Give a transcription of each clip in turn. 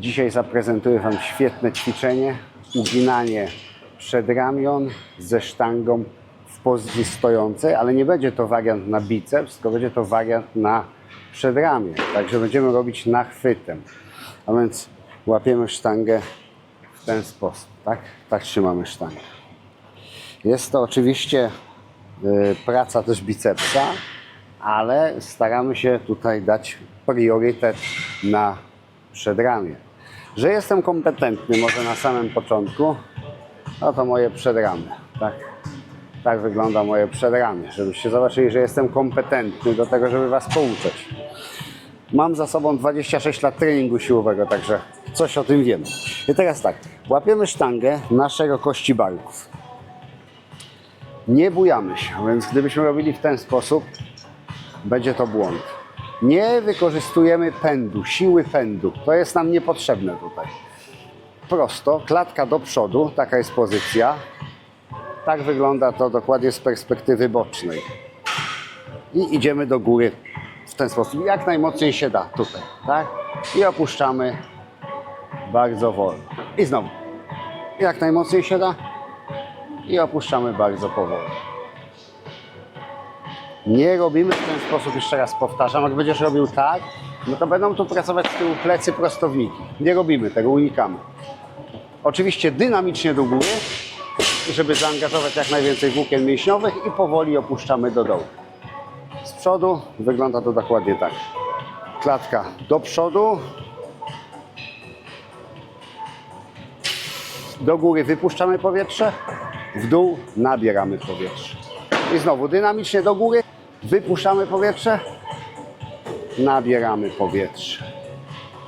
Dzisiaj zaprezentuję Wam świetne ćwiczenie, uginanie przedramion ze sztangą w pozycji stojącej, ale nie będzie to wariant na biceps, tylko będzie to wariant na przedramię. Także będziemy robić nachwytem. A więc łapiemy sztangę w ten sposób, tak? Tak trzymamy sztangę. Jest to oczywiście y, praca też bicepsa, ale staramy się tutaj dać priorytet na przedramię. Że jestem kompetentny może na samym początku, no to moje przedramię, tak? Tak wygląda moje przedramię, żebyście zobaczyli, że jestem kompetentny do tego, żeby Was pouczać. Mam za sobą 26 lat treningu siłowego, także coś o tym wiem. I teraz tak, łapiemy sztangę na szerokości barków. Nie bujamy się, więc gdybyśmy robili w ten sposób, będzie to błąd. Nie wykorzystujemy pędu, siły pędu. To jest nam niepotrzebne tutaj. Prosto, klatka do przodu, taka jest pozycja. Tak wygląda to dokładnie z perspektywy bocznej. I idziemy do góry w ten sposób, jak najmocniej się da tutaj, tak? I opuszczamy bardzo wolno. I znowu, jak najmocniej się da i opuszczamy bardzo powoli. Nie robimy w ten sposób, jeszcze raz powtarzam, jak będziesz robił tak, no to będą tu pracować z tyłu plecy prostowniki. Nie robimy tego, unikamy. Oczywiście dynamicznie do góry, żeby zaangażować jak najwięcej włókien mięśniowych i powoli opuszczamy do dołu. Z przodu wygląda to dokładnie tak. Klatka do przodu, do góry wypuszczamy powietrze, w dół nabieramy powietrze. I znowu dynamicznie do góry, wypuszczamy powietrze, nabieramy powietrze.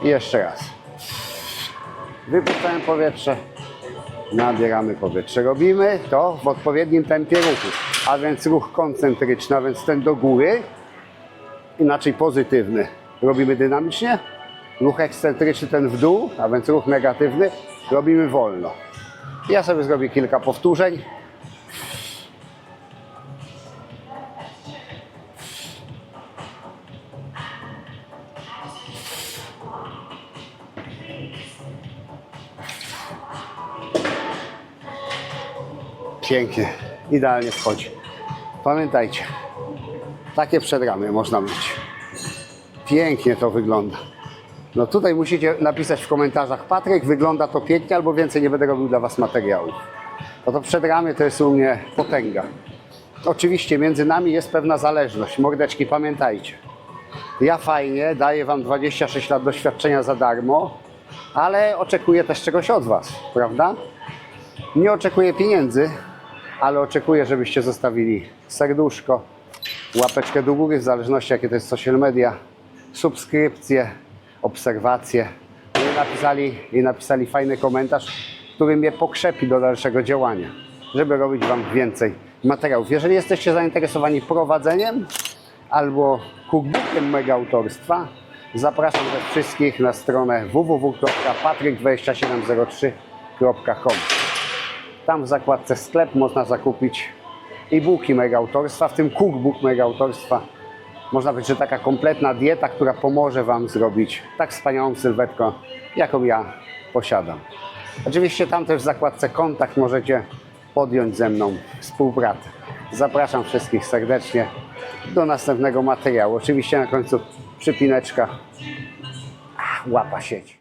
I jeszcze raz. Wypuszczamy powietrze, nabieramy powietrze. Robimy to w odpowiednim tempie ruchu, a więc ruch koncentryczny, a więc ten do góry, inaczej pozytywny. Robimy dynamicznie, ruch ekscentryczny ten w dół, a więc ruch negatywny, robimy wolno. Ja sobie zrobię kilka powtórzeń. Pięknie, idealnie wchodzi. Pamiętajcie, takie przedramy można mieć. Pięknie to wygląda. No tutaj musicie napisać w komentarzach, Patryk, wygląda to pięknie, albo więcej nie będę robił dla Was materiałów. No to przedramię to jest u mnie potęga. Oczywiście między nami jest pewna zależność. Mordeczki, pamiętajcie. Ja fajnie, daję Wam 26 lat doświadczenia za darmo, ale oczekuję też czegoś od Was, prawda? Nie oczekuję pieniędzy, ale oczekuję, żebyście zostawili serduszko, łapeczkę do góry, w zależności jakie to jest social media, subskrypcję, obserwacje No i napisali, i napisali fajny komentarz, który mnie pokrzepi do dalszego działania, żeby robić Wam więcej materiałów. Jeżeli jesteście zainteresowani prowadzeniem albo cookbookiem mega autorstwa, zapraszam też wszystkich na stronę www.patryk2703.com. Tam w zakładce sklep można zakupić e-booki mega autorstwa, w tym cookbook mega autorstwa. Można powiedzieć, że taka kompletna dieta, która pomoże Wam zrobić tak wspaniałą sylwetkę, jaką ja posiadam. Oczywiście tam też w zakładce kontakt możecie podjąć ze mną współpracę. Zapraszam wszystkich serdecznie do następnego materiału. Oczywiście na końcu przypineczka, łapa sieć.